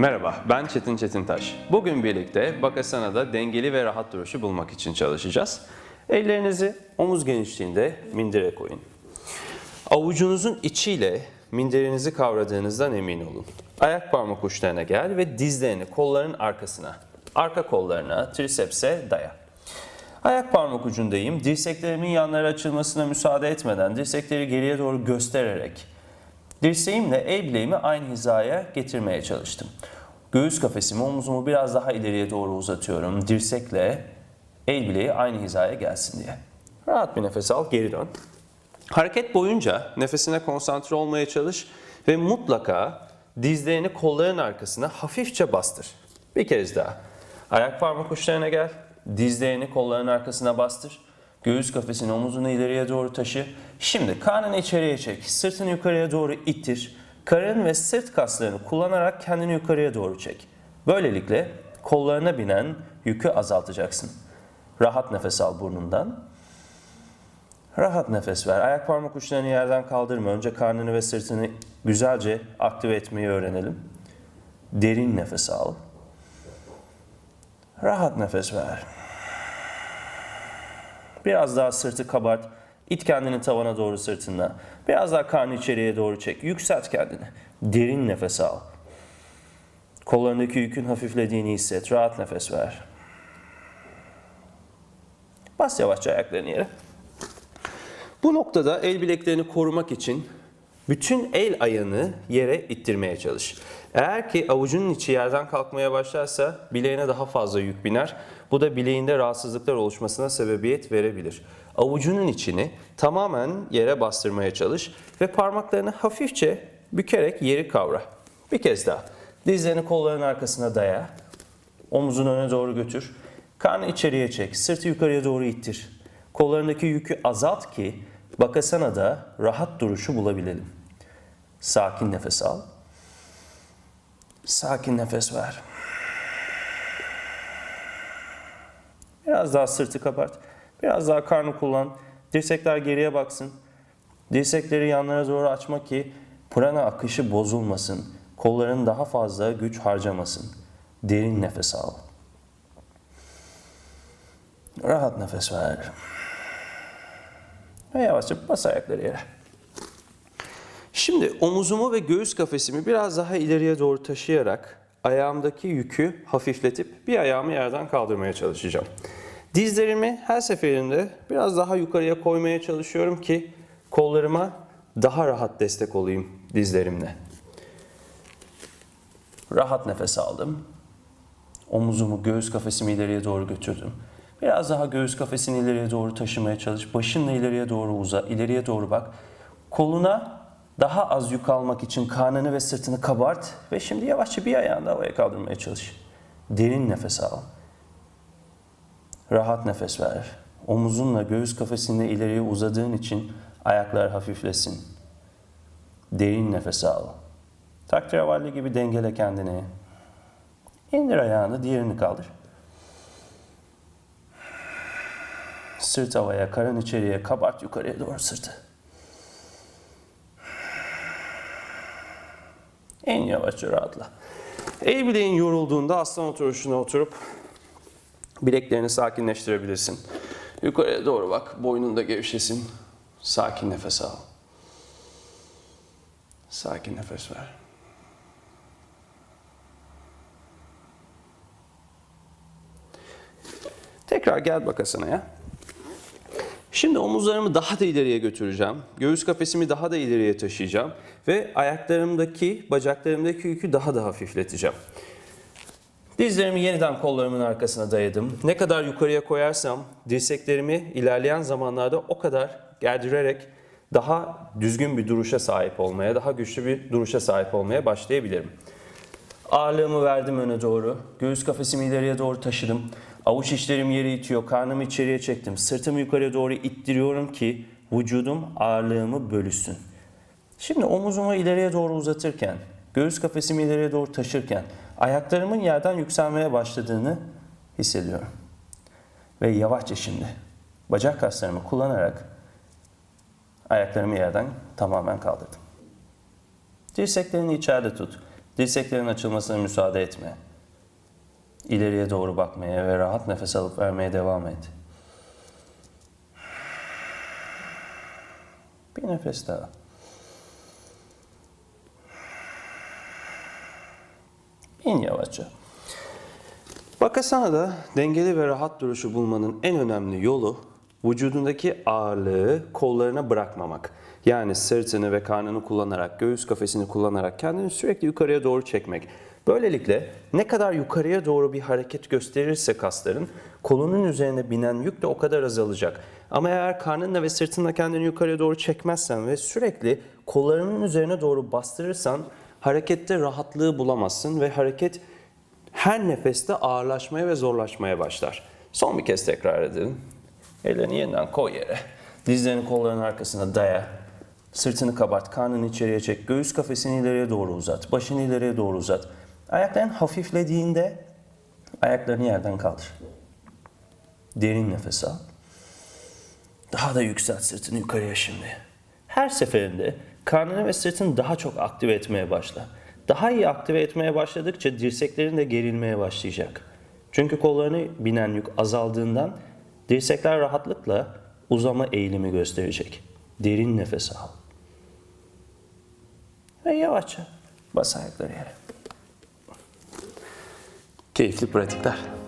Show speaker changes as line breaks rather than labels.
Merhaba, ben Çetin Çetintaş. Bugün birlikte Bakasana'da dengeli ve rahat duruşu bulmak için çalışacağız. Ellerinizi omuz genişliğinde mindire koyun. Avucunuzun içiyle minderinizi kavradığınızdan emin olun. Ayak parmak uçlarına gel ve dizlerini kolların arkasına, arka kollarına, trisepse daya. Ayak parmak ucundayım. Dirseklerimin yanlara açılmasına müsaade etmeden dirsekleri geriye doğru göstererek dirseğimle el bileğimi aynı hizaya getirmeye çalıştım. Göğüs kafesimi, omuzumu biraz daha ileriye doğru uzatıyorum. Dirsekle el bileği aynı hizaya gelsin diye. Rahat bir nefes al, geri dön. Hareket boyunca nefesine konsantre olmaya çalış ve mutlaka dizlerini kolların arkasına hafifçe bastır. Bir kez daha. Ayak parmak uçlarına gel. Dizlerini kolların arkasına bastır. Göğüs kafesini omuzunu ileriye doğru taşı. Şimdi karnını içeriye çek. Sırtını yukarıya doğru ittir. Karın ve sırt kaslarını kullanarak kendini yukarıya doğru çek. Böylelikle kollarına binen yükü azaltacaksın. Rahat nefes al burnundan. Rahat nefes ver. Ayak parmak uçlarını yerden kaldırma. Önce karnını ve sırtını güzelce aktive etmeyi öğrenelim. Derin nefes al. Rahat nefes ver. Biraz daha sırtı kabart. İt kendini tavana doğru sırtında. Biraz daha karnı içeriye doğru çek. Yükselt kendini. Derin nefes al. Kollarındaki yükün hafiflediğini hisset. Rahat nefes ver. Bas yavaşça ayaklarını yere. Bu noktada el bileklerini korumak için bütün el ayağını yere ittirmeye çalış. Eğer ki avucunun içi yerden kalkmaya başlarsa bileğine daha fazla yük biner. Bu da bileğinde rahatsızlıklar oluşmasına sebebiyet verebilir. Avucunun içini tamamen yere bastırmaya çalış ve parmaklarını hafifçe bükerek yeri kavra. Bir kez daha. Dizlerini kolların arkasına daya. Omuzunu öne doğru götür. Karnı içeriye çek. Sırtı yukarıya doğru ittir. Kollarındaki yükü azalt ki Bakasana'da rahat duruşu bulabilelim. Sakin nefes al. Sakin nefes ver. Biraz daha sırtı kapart. Biraz daha karnı kullan. Dirsekler geriye baksın. Dirsekleri yanlara doğru açma ki prana akışı bozulmasın. Kolların daha fazla güç harcamasın. Derin nefes al. Rahat nefes ver. Ve yavaşça bas ayakları yere. Şimdi omuzumu ve göğüs kafesimi biraz daha ileriye doğru taşıyarak ayağımdaki yükü hafifletip bir ayağımı yerden kaldırmaya çalışacağım. Dizlerimi her seferinde biraz daha yukarıya koymaya çalışıyorum ki kollarıma daha rahat destek olayım dizlerimle. Rahat nefes aldım. Omuzumu, göğüs kafesimi ileriye doğru götürdüm. Biraz daha göğüs kafesini ileriye doğru taşımaya çalış. Başınla ileriye doğru uza, ileriye doğru bak. Koluna daha az yük almak için karnını ve sırtını kabart ve şimdi yavaşça bir ayağını da havaya kaldırmaya çalış. Derin nefes al. Rahat nefes ver. Omuzunla göğüs kafesini ileriye uzadığın için ayaklar hafiflesin. Derin nefes al. Takravalli gibi dengele kendini. İndir ayağını, diğerini kaldır. Sırt havaya, karın içeriye, kabart yukarıya doğru sırtı. En yavaşça rahatla. El bileğin yorulduğunda aslan oturuşuna oturup bileklerini sakinleştirebilirsin. Yukarıya doğru bak, boynun da gevşesin. Sakin nefes al. Sakin nefes ver. Tekrar gel bakasana ya. Şimdi omuzlarımı daha da ileriye götüreceğim. Göğüs kafesimi daha da ileriye taşıyacağım. Ve ayaklarımdaki, bacaklarımdaki yükü daha da hafifleteceğim. Dizlerimi yeniden kollarımın arkasına dayadım. Ne kadar yukarıya koyarsam dirseklerimi ilerleyen zamanlarda o kadar gerdirerek daha düzgün bir duruşa sahip olmaya, daha güçlü bir duruşa sahip olmaya başlayabilirim. Ağırlığımı verdim öne doğru. Göğüs kafesimi ileriye doğru taşıdım. Avuç içlerim yere itiyor. Karnımı içeriye çektim. Sırtımı yukarıya doğru ittiriyorum ki vücudum ağırlığımı bölüşsün. Şimdi omuzumu ileriye doğru uzatırken, göğüs kafesimi ileriye doğru taşırken ayaklarımın yerden yükselmeye başladığını hissediyorum. Ve yavaşça şimdi bacak kaslarımı kullanarak ayaklarımı yerden tamamen kaldırdım. Dirseklerini içeride tut. Dirseklerin açılmasına müsaade etme. İleriye doğru bakmaya ve rahat nefes alıp vermeye devam et. Bir nefes daha. İn yavaşça. Bakasana dengeli ve rahat duruşu bulmanın en önemli yolu vücudundaki ağırlığı kollarına bırakmamak. Yani sırtını ve karnını kullanarak, göğüs kafesini kullanarak kendini sürekli yukarıya doğru çekmek. Böylelikle ne kadar yukarıya doğru bir hareket gösterirse kasların kolunun üzerine binen yük de o kadar azalacak. Ama eğer karnınla ve sırtınla kendini yukarıya doğru çekmezsen ve sürekli kollarının üzerine doğru bastırırsan harekette rahatlığı bulamazsın ve hareket her nefeste ağırlaşmaya ve zorlaşmaya başlar. Son bir kez tekrar edelim. Ellerini yeniden koy yere. Dizlerini kolların arkasına daya. Sırtını kabart, karnını içeriye çek. Göğüs kafesini ileriye doğru uzat. Başını ileriye doğru uzat. Ayakların hafiflediğinde ayaklarını yerden kaldır. Derin nefes al. Daha da yükselt sırtını yukarıya şimdi. Her seferinde karnını ve sırtını daha çok aktive etmeye başla. Daha iyi aktive etmeye başladıkça dirseklerin de gerilmeye başlayacak. Çünkü kollarını binen yük azaldığından dirsekler rahatlıkla uzama eğilimi gösterecek. Derin nefes al. Ve yavaşça bas ayakları yere. Keyifli pratikler.